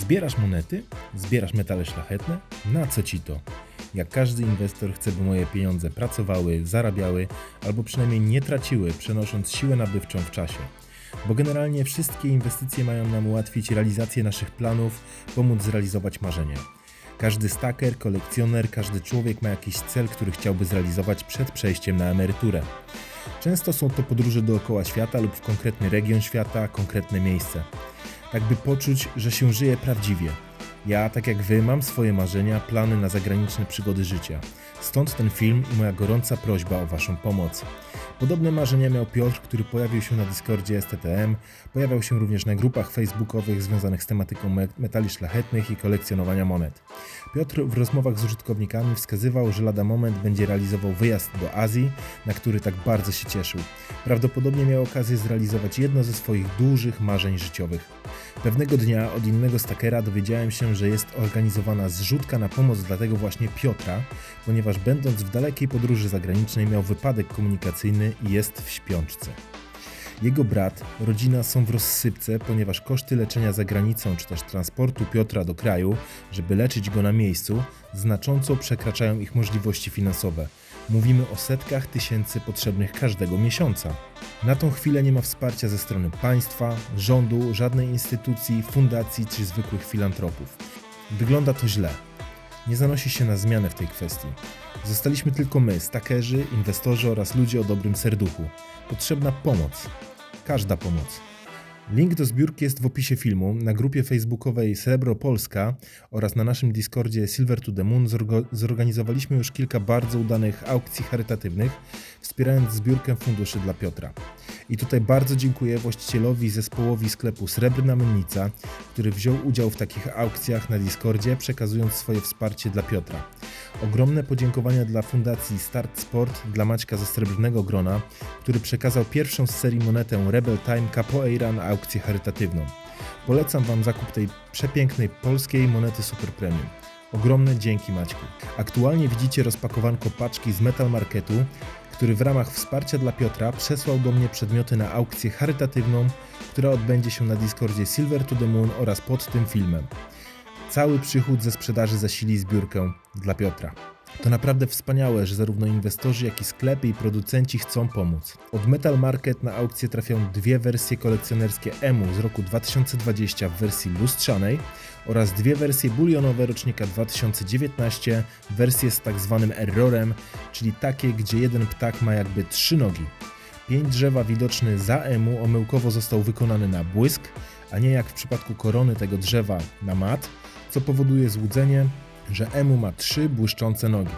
Zbierasz monety? Zbierasz metale szlachetne? Na co ci to? Jak każdy inwestor chce, by moje pieniądze pracowały, zarabiały albo przynajmniej nie traciły, przenosząc siłę nabywczą w czasie. Bo generalnie wszystkie inwestycje mają nam ułatwić realizację naszych planów, pomóc zrealizować marzenia. Każdy staker, kolekcjoner, każdy człowiek ma jakiś cel, który chciałby zrealizować przed przejściem na emeryturę. Często są to podróże dookoła świata lub w konkretny region świata, konkretne miejsce. Tak by poczuć, że się żyje prawdziwie. Ja, tak jak wy, mam swoje marzenia, plany na zagraniczne przygody życia. Stąd ten film i moja gorąca prośba o waszą pomoc. Podobne marzenia miał Piotr, który pojawił się na Discordzie STTM, pojawiał się również na grupach facebookowych związanych z tematyką me- metali szlachetnych i kolekcjonowania monet. Piotr w rozmowach z użytkownikami wskazywał, że lada moment będzie realizował wyjazd do Azji, na który tak bardzo się cieszył. Prawdopodobnie miał okazję zrealizować jedno ze swoich dużych marzeń życiowych. Pewnego dnia od innego stakera dowiedziałem się, że jest organizowana zrzutka na pomoc dla tego właśnie Piotra, ponieważ będąc w dalekiej podróży zagranicznej miał wypadek komunikacyjny i jest w śpiączce. Jego brat, rodzina są w rozsypce, ponieważ koszty leczenia za granicą czy też transportu Piotra do kraju, żeby leczyć go na miejscu, znacząco przekraczają ich możliwości finansowe. Mówimy o setkach tysięcy potrzebnych każdego miesiąca. Na tą chwilę nie ma wsparcia ze strony państwa, rządu, żadnej instytucji, fundacji czy zwykłych filantropów. Wygląda to źle. Nie zanosi się na zmianę w tej kwestii. Zostaliśmy tylko my, stakerzy, inwestorzy oraz ludzie o dobrym serduchu. Potrzebna pomoc. Każda pomoc. Link do zbiórki jest w opisie filmu, na grupie facebookowej Srebro Polska oraz na naszym Discordzie Silver to the Moon zorganizowaliśmy już kilka bardzo udanych aukcji charytatywnych, wspierając zbiórkę funduszy dla Piotra. I tutaj bardzo dziękuję właścicielowi zespołowi sklepu Srebrna Mennica, który wziął udział w takich aukcjach na Discordzie, przekazując swoje wsparcie dla Piotra. Ogromne podziękowania dla Fundacji Start Sport dla Maćka ze Srebrnego Grona, który przekazał pierwszą z serii monetę Rebel Time Capoeira na aukcję charytatywną. Polecam Wam zakup tej przepięknej polskiej monety Super Premium. Ogromne dzięki Maćku. Aktualnie widzicie rozpakowanko paczki z Metal Marketu, który w ramach wsparcia dla Piotra przesłał do mnie przedmioty na aukcję charytatywną, która odbędzie się na Discordzie Silver to the Moon oraz pod tym filmem. Cały przychód ze sprzedaży zasili zbiórkę dla Piotra. To naprawdę wspaniałe, że zarówno inwestorzy, jak i sklepy i producenci chcą pomóc. Od Metal Market na aukcję trafią dwie wersje kolekcjonerskie EMU z roku 2020 w wersji lustrzanej oraz dwie wersje bulionowe rocznika 2019, wersje z tak zwanym errorem, czyli takie, gdzie jeden ptak ma jakby trzy nogi. Pień drzewa widoczny za emu omyłkowo został wykonany na błysk, a nie jak w przypadku korony tego drzewa na mat, co powoduje złudzenie, że emu ma trzy błyszczące nogi.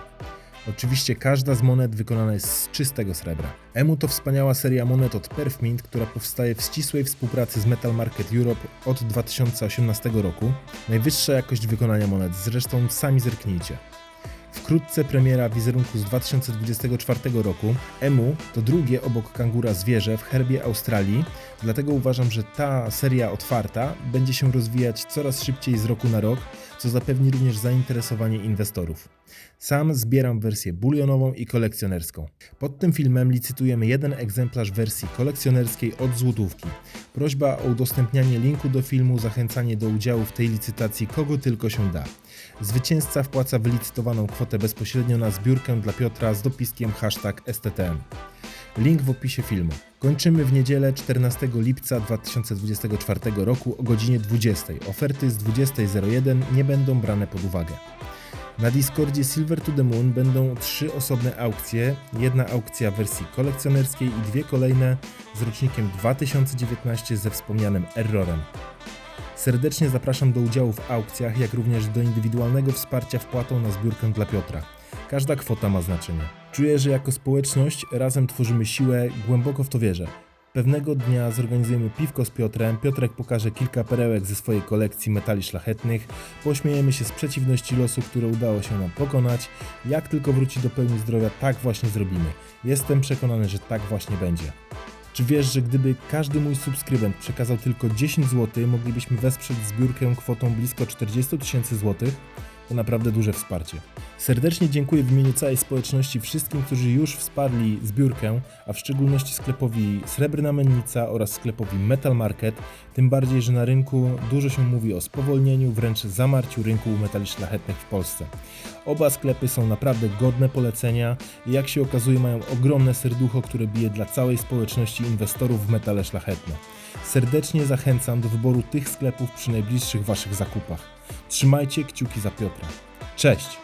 Oczywiście każda z monet wykonana jest z czystego srebra. EMU to wspaniała seria monet od Perfmint, która powstaje w ścisłej współpracy z Metal Market Europe od 2018 roku. Najwyższa jakość wykonania monet, zresztą sami zerknijcie. Wkrótce premiera wizerunku z 2024 roku. Emu to drugie obok kangura zwierzę w herbie Australii, dlatego uważam, że ta seria otwarta będzie się rozwijać coraz szybciej z roku na rok, co zapewni również zainteresowanie inwestorów. Sam zbieram wersję bulionową i kolekcjonerską. Pod tym filmem licytujemy jeden egzemplarz wersji kolekcjonerskiej od złotówki. Prośba o udostępnianie linku do filmu, zachęcanie do udziału w tej licytacji kogo tylko się da. Zwycięzca wpłaca wylicytowaną kwotę bezpośrednio na zbiórkę dla Piotra z dopiskiem hashtag STTM. Link w opisie filmu. Kończymy w niedzielę 14 lipca 2024 roku o godzinie 20. Oferty z 20.01 nie będą brane pod uwagę. Na Discordzie Silver to the Moon będą trzy osobne aukcje. Jedna aukcja w wersji kolekcjonerskiej i dwie kolejne z rocznikiem 2019 ze wspomnianym errorem. Serdecznie zapraszam do udziału w aukcjach, jak również do indywidualnego wsparcia wpłatą na zbiórkę dla Piotra. Każda kwota ma znaczenie. Czuję, że jako społeczność razem tworzymy siłę, głęboko w to wierzę. Pewnego dnia zorganizujemy piwko z Piotrem, Piotrek pokaże kilka perełek ze swojej kolekcji metali szlachetnych, pośmiejemy się z przeciwności losu, które udało się nam pokonać. Jak tylko wróci do pełni zdrowia, tak właśnie zrobimy. Jestem przekonany, że tak właśnie będzie. Czy wiesz, że gdyby każdy mój subskrybent przekazał tylko 10 zł, moglibyśmy wesprzeć zbiórkę kwotą blisko 40 tysięcy złotych? To naprawdę duże wsparcie. Serdecznie dziękuję w imieniu całej społeczności wszystkim, którzy już wsparli zbiórkę, a w szczególności sklepowi Srebrna Mennica oraz sklepowi Metal Market, tym bardziej, że na rynku dużo się mówi o spowolnieniu, wręcz zamarciu rynku metali szlachetnych w Polsce. Oba sklepy są naprawdę godne polecenia i jak się okazuje mają ogromne serducho, które bije dla całej społeczności inwestorów w metale szlachetne. Serdecznie zachęcam do wyboru tych sklepów przy najbliższych Waszych zakupach. Trzymajcie kciuki za Piotra. Cześć!